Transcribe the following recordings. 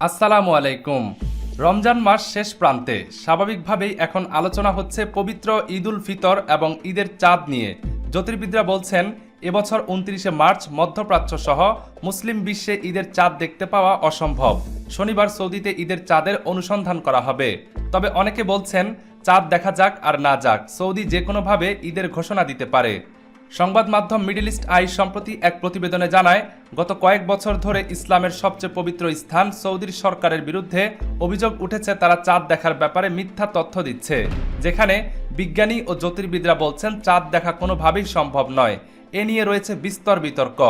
আসসালামু আলাইকুম। রমজান মাস শেষ প্রান্তে স্বাভাবিকভাবেই এখন আলোচনা হচ্ছে পবিত্র ঈদ উল ফিতর এবং ঈদের চাঁদ নিয়ে। জ্যোতির্বিদরা বলছেন, এবছর উনত্রিশে মার্চ মধ্যপ্রাচ্য সহ মুসলিম বিশ্বে ঈদের চাঁদ দেখতে পাওয়া অসম্ভব। শনিবার সৌদিতে ঈদের চাঁদের অনুসন্ধান করা হবে। তবে অনেকে বলছেন, চাঁদ দেখা যাক আর না যাক, সৌদি যে কোনোভাবে ঈদের ঘোষণা দিতে পারে। সংবাদ মাধ্যম মিডল ইস্ট আই সম্প্রতি এক প্রতিবেদনে জানায়, গত কয়েক বছর ধরে ইসলামের সবচেয়ে পবিত্র স্থান সৌদির সরকারের বিরুদ্ধে অভিযোগ উঠেছে তারা চাঁদ দেখার ব্যাপারে মিথ্যা তথ্য দিচ্ছে। যেখানে বিজ্ঞানী ও জ্যোতির্বিদরা বলছেন, চাঁদ দেখা কোনোভাবেই সম্ভব নয়। এ নিয়ে রয়েছে বিস্তর বিতর্ক।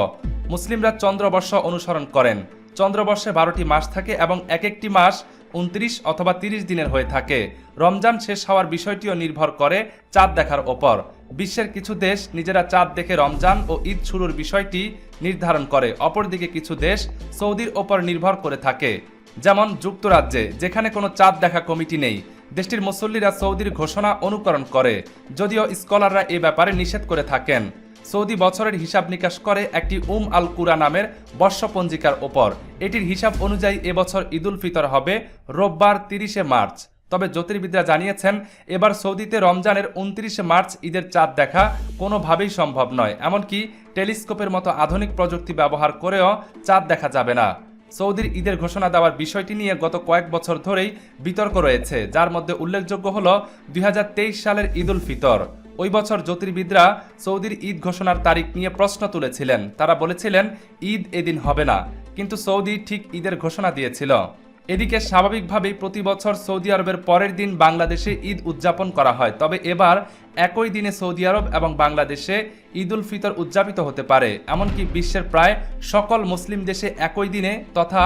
মুসলিমরা চন্দ্রবর্ষ অনুসরণ করেন। চন্দ্রবর্ষে বারোটি মাস থাকে এবং এক একটি মাস উনত্রিশ অথবা তিরিশ দিনের হয়ে থাকে। রমজান শেষ হওয়ার বিষয়টিও নির্ভর করে চাঁদ দেখার ওপর। বিশ্বের কিছু দেশ নিজেরা চাঁদ দেখে রমজান ও ঈদ শুরুর বিষয়টি নির্ধারণ করে, অপরদিকে কিছু দেশ সৌদির ওপর নির্ভর করে থাকে। যেমন যুক্তরাজ্যে, যেখানে কোনো চাঁদ দেখা কমিটি নেই। দেশটির মুসল্লিরা সৌদির ঘোষণা অনুকরণ করে, যদিও স্কলাররা এ ব্যাপারে নিষেধ করে থাকেন। সৌদি বছরের হিসাব নিকাশ করে একটি উম আল কুরা নামের বর্ষপঞ্জিকার ওপর। এটির হিসাব অনুযায়ী এবছর ঈদুল ফিতর হবে রোববার তিরিশে মার্চ। তবে জ্যোতির্বিদরা জানিয়েছেন, এবার সৌদিতে রমজানের উনত্রিশে মার্চ ঈদের চাঁদ দেখা কোনোভাবেই সম্ভব নয়। এমনকি টেলিস্কোপের মতো আধুনিক প্রযুক্তি ব্যবহার করেও চাঁদ দেখা যাবে না। সৌদির ঈদের ঘোষণা দেওয়ার বিষয়টি নিয়ে গত কয়েক বছর ধরেই বিতর্ক রয়েছে, যার মধ্যে উল্লেখযোগ্য হল দুই হাজার তেইশ সালের ঈদুল ফিতর। ওই বছর জ্যোতির্বিদরা সৌদির ঈদ ঘোষণার তারিখ নিয়ে প্রশ্ন তুলেছিলেন। তারা বলেছিলেন, ঈদ এদিন হবে না। কিন্তু সৌদি ঠিক ঈদের ঘোষণা দিয়েছিল। এদিকে স্বাভাবিকভাবেই প্রতি বছর সৌদি আরবের পরের দিন বাংলাদেশে ঈদ উদযাপন করা হয়। তবে এবার একই দিনে সৌদি আরব এবং বাংলাদেশে ঈদ উল ফিতর উদযাপিত হতে পারে। এমনকি বিশ্বের প্রায় সকল মুসলিম দেশে একই দিনে তথা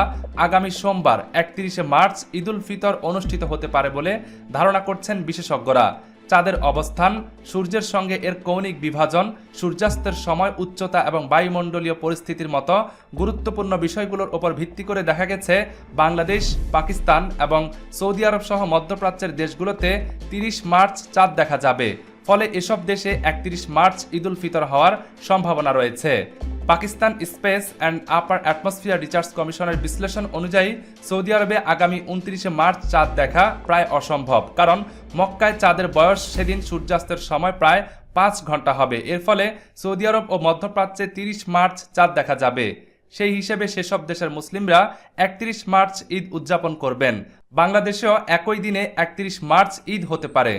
আগামী সোমবার একত্রিশে মার্চ ঈদ উল ফিতর অনুষ্ঠিত হতে পারে বলে ধারণা করছেন বিশেষজ্ঞরা। চাঁদের অবস্থান, সূর্যের সঙ্গে এর কৌণিক বিভাজন, সূর্যাস্তের সময় উচ্চতা এবং বায়ুমণ্ডলীয় পরিস্থিতির মতো গুরুত্বপূর্ণ বিষয়গুলোর ওপর ভিত্তি করে দেখা গেছে বাংলাদেশ, পাকিস্তান এবং সৌদি আরব সহ মধ্যপ্রাচ্যের দেশগুলোতে তিরিশ মার্চ চাঁদ দেখা যাবে। ফলে এসব দেশে একত্রিশ মার্চ ঈদুল ফিতর হওয়ার সম্ভাবনা রয়েছে। Pakistan space and upper atmosphere research কমিশনের বিশ্লেষণ অনুযায়ী সৌদি আরবে আগামী উনত্রিশে মার্চ চাঁদ দেখা প্রায় অসম্ভব। কারণ মক্কায় চাঁদের বয়স সেদিন সূর্যাস্তের সময় প্রায় পাঁচ ঘণ্টা হবে। এর ফলে সৌদি আরব ও মধ্যপ্রাচ্যে তিরিশ মার্চ চাঁদ দেখা যাবে। সেই হিসেবে সেসব দেশের মুসলিমরা একত্রিশ মার্চ ঈদ উদযাপন করবেন। বাংলাদেশেও একই দিনে একত্রিশ মার্চ ঈদ হতে পারে।